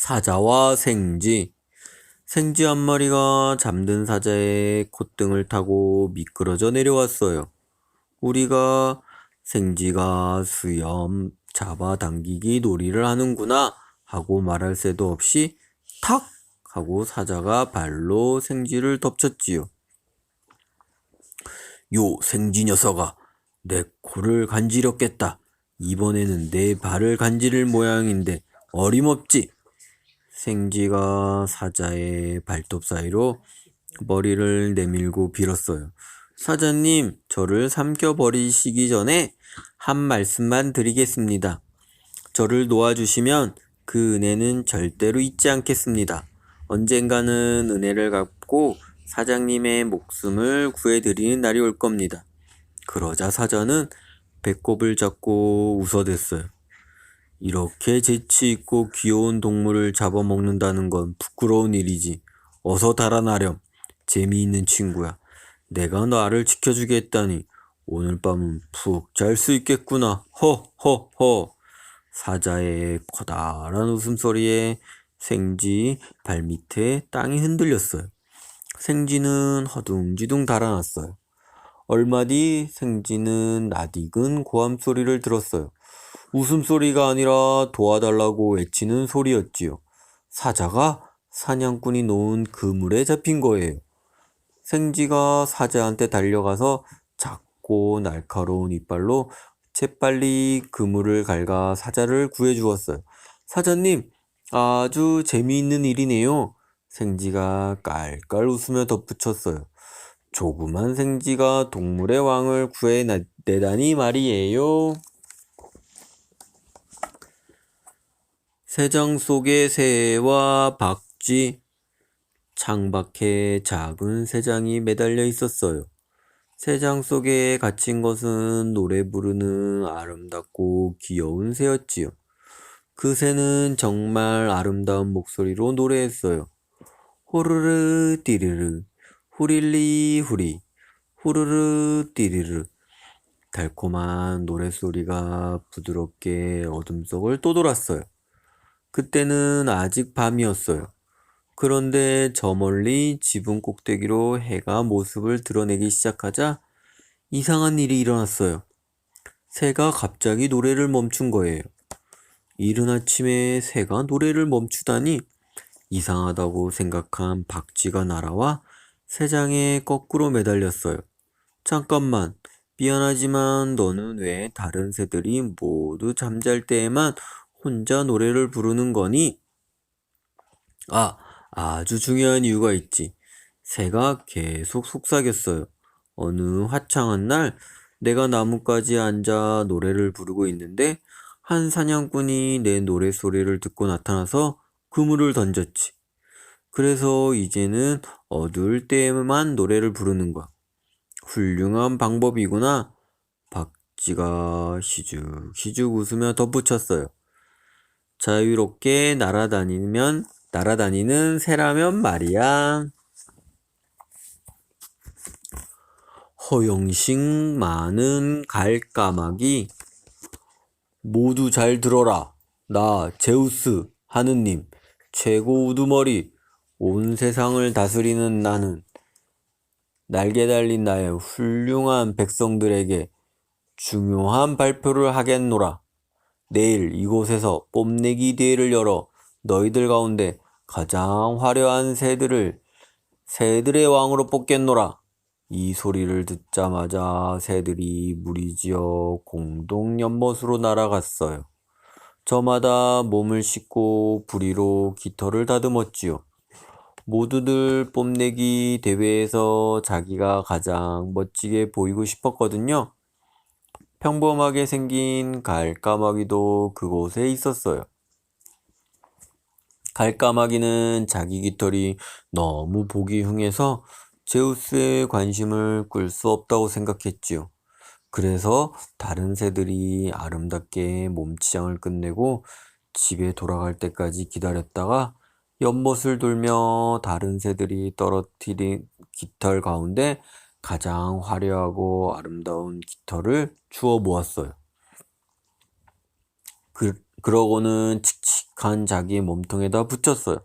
사자와 생쥐. 생쥐 한 마리가 잠든 사자의 콧등을 타고 미끄러져 내려왔어요. 우리가 생쥐가 수염 잡아당기기 놀이를 하는구나 하고 말할 새도 없이 탁 하고 사자가 발로 생쥐를 덮쳤지요. 요 생쥐 녀석아, 내 코를 간지럽겠다. 이번에는 내 발을 간지를 모양인데 어림없지. 생쥐가 사자의 발톱 사이로 머리를 내밀고 빌었어요. 사자님, 저를 삼켜버리시기 전에 한 말씀만 드리겠습니다. 저를 놓아주시면 그 은혜는 절대로 잊지 않겠습니다. 언젠가는 은혜를 갚고 사장님의 목숨을 구해드리는 날이 올 겁니다. 그러자 사자는 배꼽을 잡고 웃어댔어요. 이렇게 재치 있고 귀여운 동물을 잡아먹는다는 건 부끄러운 일이지. 어서 달아나렴. 재미있는 친구야. 내가 나를 지켜주겠다니. 오늘 밤은 푹 잘 수 있겠구나. 허허허. 사자의 커다란 웃음소리에 생쥐 발밑에 땅이 흔들렸어요. 생쥐는 허둥지둥 달아났어요. 얼마 뒤 생쥐는 낯익은 고함 소리를 들었어요. 웃음소리가 아니라 도와달라고 외치는 소리였지요. 사자가 사냥꾼이 놓은 그물에 잡힌 거예요. 생쥐가 사자한테 달려가서 작고 날카로운 이빨로 재빨리 그물을 갉아 사자를 구해주었어요. 사자님, 아주 재미있는 일이네요. 생쥐가 깔깔 웃으며 덧붙였어요. 조그만 생쥐가 동물의 왕을 구해내다니 말이에요. 새장 속의 새와 박쥐, 창밖에 작은 새장이 매달려 있었어요. 새장 속에 갇힌 것은 노래 부르는 아름답고 귀여운 새였지요. 그 새는 정말 아름다운 목소리로 노래했어요. 호르르 띠르르, 후릴리 후리, 후르르 띠르르. 달콤한 노랫소리가 부드럽게 어둠 속을 떠돌았어요. 그때는 아직 밤이었어요. 그런데 저 멀리 지붕 꼭대기로 해가 모습을 드러내기 시작하자 이상한 일이 일어났어요. 새가 갑자기 노래를 멈춘 거예요. 이른 아침에 새가 노래를 멈추다니 이상하다고 생각한 박쥐가 날아와 새장에 거꾸로 매달렸어요. 잠깐만, 미안하지만 너는 왜 다른 새들이 모두 잠잘 때에만 혼자 노래를 부르는 거니? 아, 아주 중요한 이유가 있지. 새가 계속 속삭였어요. 어느 화창한 날 내가 나뭇가지에 앉아 노래를 부르고 있는데 한 사냥꾼이 내 노래소리를 듣고 나타나서 그물을 던졌지. 그래서 이제는 어두울 때에만 노래를 부르는 거야. 훌륭한 방법이구나. 박쥐가 희죽희죽 웃으며 덧붙였어요. 자유롭게 날아다니면 날아다니는 새라면 말이야. 허영식 많은 갈까마귀 모두 잘 들어라. 나 제우스 하느님 최고 우두머리 온 세상을 다스리는 나는 날개 달린 나의 훌륭한 백성들에게 중요한 발표를 하겠노라. 내일 이곳에서 뽐내기 대회를 열어 너희들 가운데 가장 화려한 새들을 새들의 왕으로 뽑겠노라. 이 소리를 듣자마자 새들이 무리지어 공동 연못으로 날아갔어요. 저마다 몸을 씻고 부리로 깃털을 다듬었지요. 모두들 뽐내기 대회에서 자기가 가장 멋지게 보이고 싶었거든요. 평범하게 생긴 갈까마귀도 그곳에 있었어요. 갈까마귀는 자기 깃털이 너무 보기 흉해서 제우스의 관심을 끌 수 없다고 생각했지요. 그래서 다른 새들이 아름답게 몸치장을 끝내고 집에 돌아갈 때까지 기다렸다가 연못을 돌며 다른 새들이 떨어뜨린 깃털 가운데 가장 화려하고 아름다운 깃털을 주워 모았어요. 그, 그러고는 칙칙한 자기 몸통에다 붙였어요.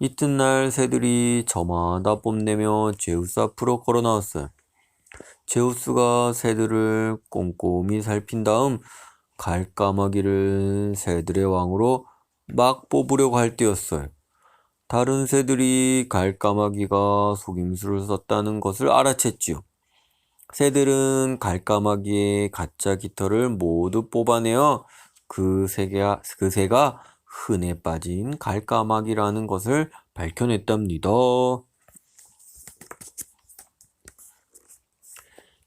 이튿날 새들이 저마다 뽐내며 제우스 앞으로 걸어 나왔어요. 제우스가 새들을 꼼꼼히 살핀 다음 갈까마귀를 새들의 왕으로 막 뽑으려고 할 때였어요. 다른 새들이 갈까마귀가 속임수를 썼다는 것을 알아챘지요. 새들은 갈까마귀의 가짜 깃털을 모두 뽑아내어 그 새가, 그 새가 흔해 빠진 갈까마귀라는 것을 밝혀냈답니다.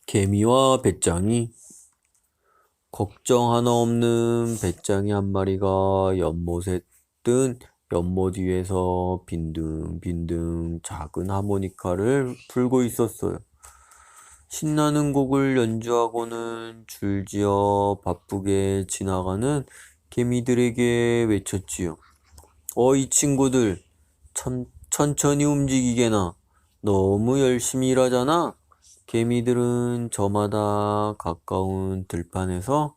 개미와 배짱이 걱정 하나 없는 배짱이 한 마리가 연못에 뜬 연못 위에서 빈둥빈둥 작은 하모니카를 불고 있었어요. 신나는 곡을 연주하고는 줄지어 바쁘게 지나가는 개미들에게 외쳤지요. 어 이 친구들, 천, 천천히 움직이게나. 너무 열심히 일하잖아. 개미들은 저마다 가까운 들판에서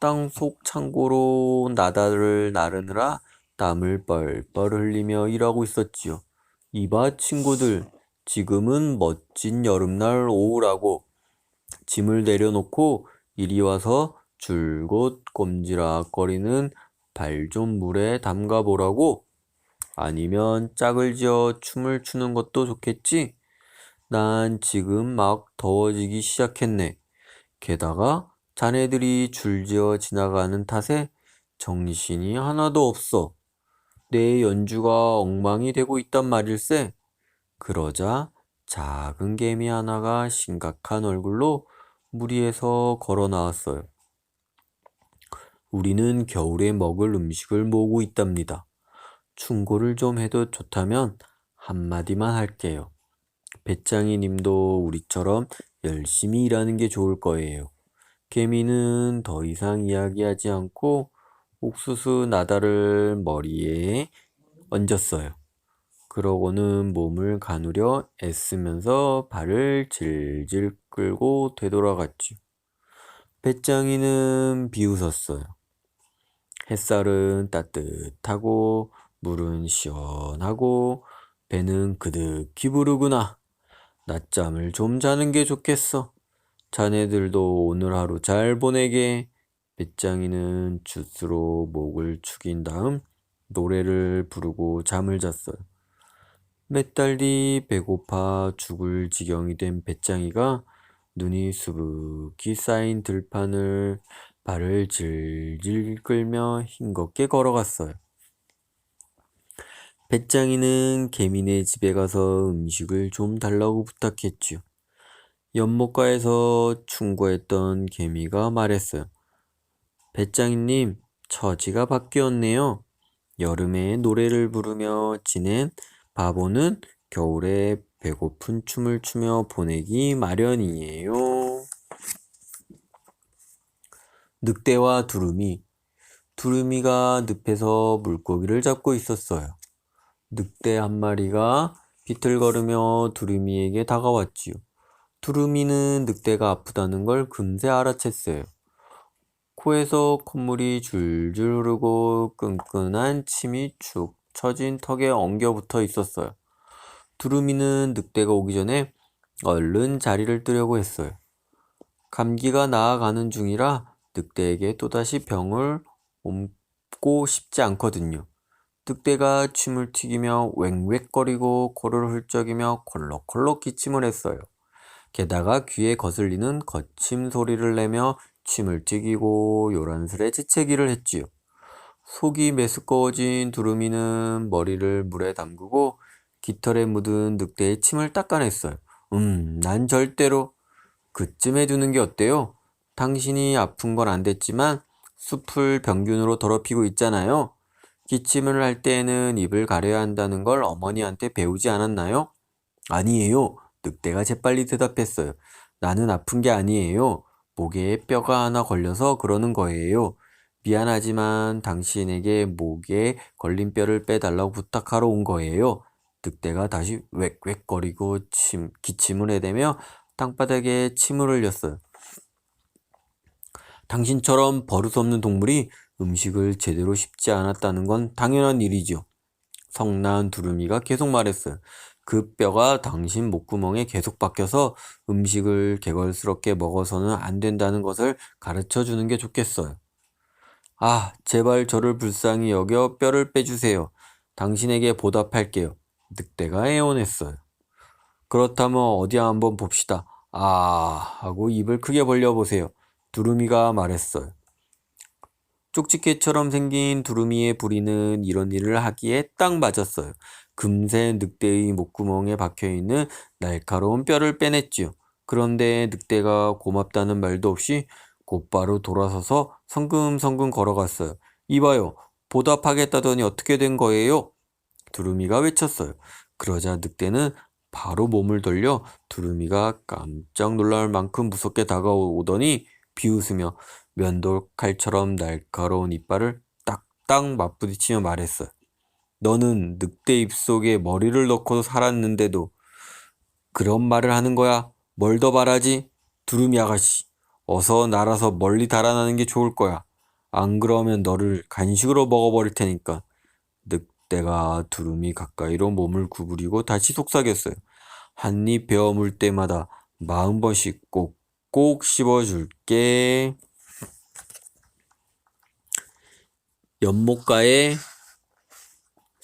땅속 창고로 나다를 나르느라 땀을 뻘뻘 흘리며 일하고 있었지요. 이봐 친구들, 지금은 멋진 여름날 오후라고 짐을 내려놓고 이리 와서 줄곧 꼼지락거리는 발 좀 물에 담가 보라고. 아니면 짝을 지어 춤을 추는 것도 좋겠지? 난 지금 막 더워지기 시작했네. 게다가 자네들이 줄지어 지나가는 탓에 정신이 하나도 없어. 내 연주가 엉망이 되고 있단 말일세. 그러자 작은 개미 하나가 심각한 얼굴로 무리에서 걸어 나왔어요. 우리는 겨울에 먹을 음식을 모으고 있답니다. 충고를 좀 해도 좋다면 한마디만 할게요. 배짱이 님도 우리처럼 열심히 일하는 게 좋을 거예요. 개미는 더 이상 이야기하지 않고 옥수수 나다를 머리에 얹었어요. 그러고는 몸을 가누려 애쓰면서 발을 질질 끌고 되돌아갔지요. 배짱이는 비웃었어요. 햇살은 따뜻하고 물은 시원하고 배는 그득히 부르구나. 낮잠을 좀 자는 게 좋겠어. 자네들도 오늘 하루 잘 보내게. 배짱이는 jut으로 목을 축인 다음 노래를 부르고 잠을 잤어요. 몇 달 뒤 배고파 죽을 지경이 된 배짱이가 눈이 수북히 쌓인 들판을 발을 질질 끌며 싱겁게 걸어갔어요. 배짱이는 개미네 집에 가서 음식을 좀 달라고 부탁했지요. 연못가에서 충고했던 개미가 말했어요. 배짱이님, 처지가 바뀌었네요. 여름에 노래를 부르며 지낸 바보는 겨울에 배고픈 춤을 추며 보내기 마련이에요. 늑대와 두루미. 두루미가 늪에서 물고기를 잡고 있었어요. 늑대 한 마리가 비틀거리며 두루미에게 다가왔지요. 두루미는 늑대가 아프다는 걸 금세 알아챘어요. 코에서 콧물이 줄줄 흐르고 끈끈한 침이 축 처진 턱에 엉겨 붙어 있었어요. 두루미는 늑대가 오기 전에 얼른 자리를 뜨려고 했어요. 감기가 나아가는 중이라 늑대에게 또다시 병을 옮고 싶지 않거든요. 늑대가 침을 튀기며 웽웽거리고 코를 훌쩍이며 콜록콜록 기침을 했어요. 게다가 귀에 거슬리는 거침 소리를 내며 침을 튀기고 요란스레 재채기를 했지요. 속이 메스꺼워진 두루미는 머리를 물에 담그고 깃털에 묻은 늑대의 침을 닦아냈어요. 음, 난 절대로 그쯤 해두는 게 어때요? 당신이 아픈 건 안 됐지만 숲을 병균으로 더럽히고 있잖아요. 기침을 할 때에는 입을 가려야 한다는 걸 어머니한테 배우지 않았나요? 아니에요. 늑대가 재빨리 대답했어요. 나는 아픈 게 아니에요. 목에 뼈가 하나 걸려서 그러는 거예요. 미안하지만 당신에게 목에 걸린 뼈를 빼달라고 부탁하러 온 거예요. 늑대가 다시 웽웽거리고 침, 기침을 해대며 땅바닥에 침을 흘렸어요. 당신처럼 버릇없는 동물이 음식을 제대로 씹지 않았다는 건 당연한 일이지요. 성난 두루미가 계속 말했어요. 그 뼈가 당신 목구멍에 계속 박혀서 음식을 개걸스럽게 먹어서는 안 된다는 것을 가르쳐 주는 게 좋겠어요. 아, 제발 저를 불쌍히 여겨 뼈를 빼주세요. 당신에게 보답할게요. 늑대가 애원했어요. 그렇다면 어디 한번 봅시다. 아, 하고 입을 크게 벌려보세요. 두루미가 말했어요. 쪽집게처럼 생긴 두루미의 부리는 이런 일을 하기에 딱 맞았어요. 금세 늑대의 목구멍에 박혀있는 날카로운 뼈를 빼냈지요. 그런데 늑대가 고맙다는 말도 없이 곧바로 돌아서서 성금성금 걸어갔어요. 이봐요. 보답하겠다더니 어떻게 된 거예요? 두루미가 외쳤어요. 그러자 늑대는 바로 몸을 돌려 두루미가 깜짝 놀랄 만큼 무섭게 다가오더니 비웃으며 면도칼처럼 날카로운 이빨을 딱딱 맞부딪히며 말했어요. 너는 늑대 입속에 머리를 넣고 살았는데도 그런 말을 하는 거야? 뭘 더 바라지? 두루미 아가씨, 어서 날아서 멀리 달아나는 게 좋을 거야. 안 그러면 너를 간식으로 먹어버릴 테니까. 늑대가 두루미 가까이로 몸을 구부리고 다시 속삭였어요. 한 입 베어 물 때마다 마흔 번씩 꼭 꼭 씹어줄게. 연못가에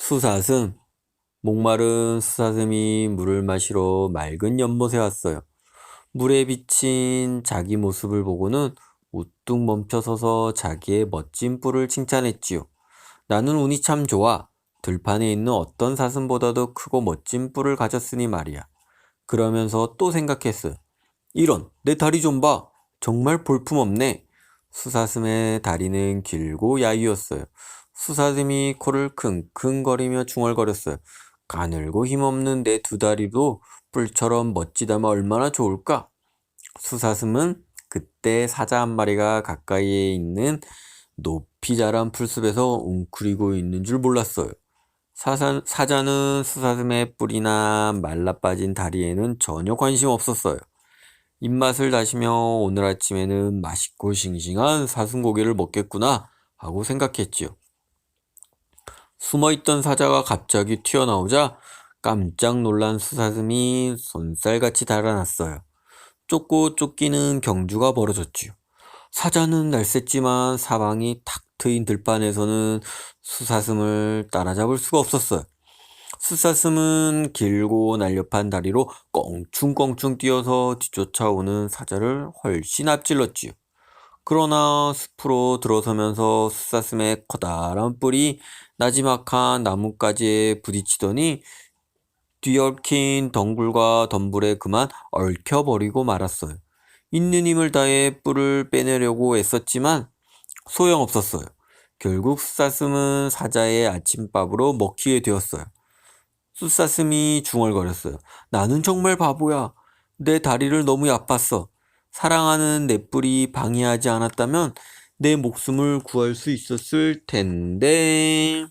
수사슴, 목마른 수사슴이 물을 마시러 맑은 연못에 왔어요. 물에 비친 자기 모습을 보고는 우뚝 멈춰서서 자기의 멋진 뿔을 칭찬했지요. 나는 운이 참 좋아. 들판에 있는 어떤 사슴보다도 크고 멋진 뿔을 가졌으니 말이야. 그러면서 또 생각했어요. 이런, 내 다리 좀 봐. 정말 볼품없네. 수사슴의 다리는 길고 야위었어요. 수사슴이 코를 킁킁거리며 중얼거렸어요. 가늘고 힘없는 내 두 다리도 뿔처럼 멋지다면 얼마나 좋을까? 수사슴은 그때 사자 한 마리가 가까이에 있는 높이 자란 풀숲에서 웅크리고 있는 줄 몰랐어요. 사사, 사자는 수사슴의 뿔이나 말라 빠진 다리에는 전혀 관심 없었어요. 입맛을 다시며 오늘 아침에는 맛있고 싱싱한 사슴고기를 먹겠구나 하고 생각했지요. 숨어있던 사자가 갑자기 튀어나오자 깜짝 놀란 수사슴이 손살같이 달아났어요. 쫓고 쫓기는 경주가 벌어졌지요. 사자는 날쌔지만 사방이 탁 트인 들판에서는 수사슴을 따라잡을 수가 없었어요. 수사슴은 길고 날렵한 다리로 껑충껑충 뛰어서 뒤쫓아오는 사자를 훨씬 앞질렀지요. 그러나 숲으로 들어서면서 수사슴의 커다란 뿔이 나지막한 나뭇가지에 부딪히더니 뒤얽힌 덩굴과 덤불에 그만 얽혀버리고 말았어요. 있는 힘을 다해 뿔을 빼내려고 애썼지만 소용없었어요. 결국 수사슴은 사자의 아침밥으로 먹히게 되었어요. 수사슴이 중얼거렸어요. 나는 정말 바보야. 내 다리를 너무 얕봤어. 사랑하는 내 뿔이 방해하지 않았다면 내 목숨을 구할 수 있었을 텐데.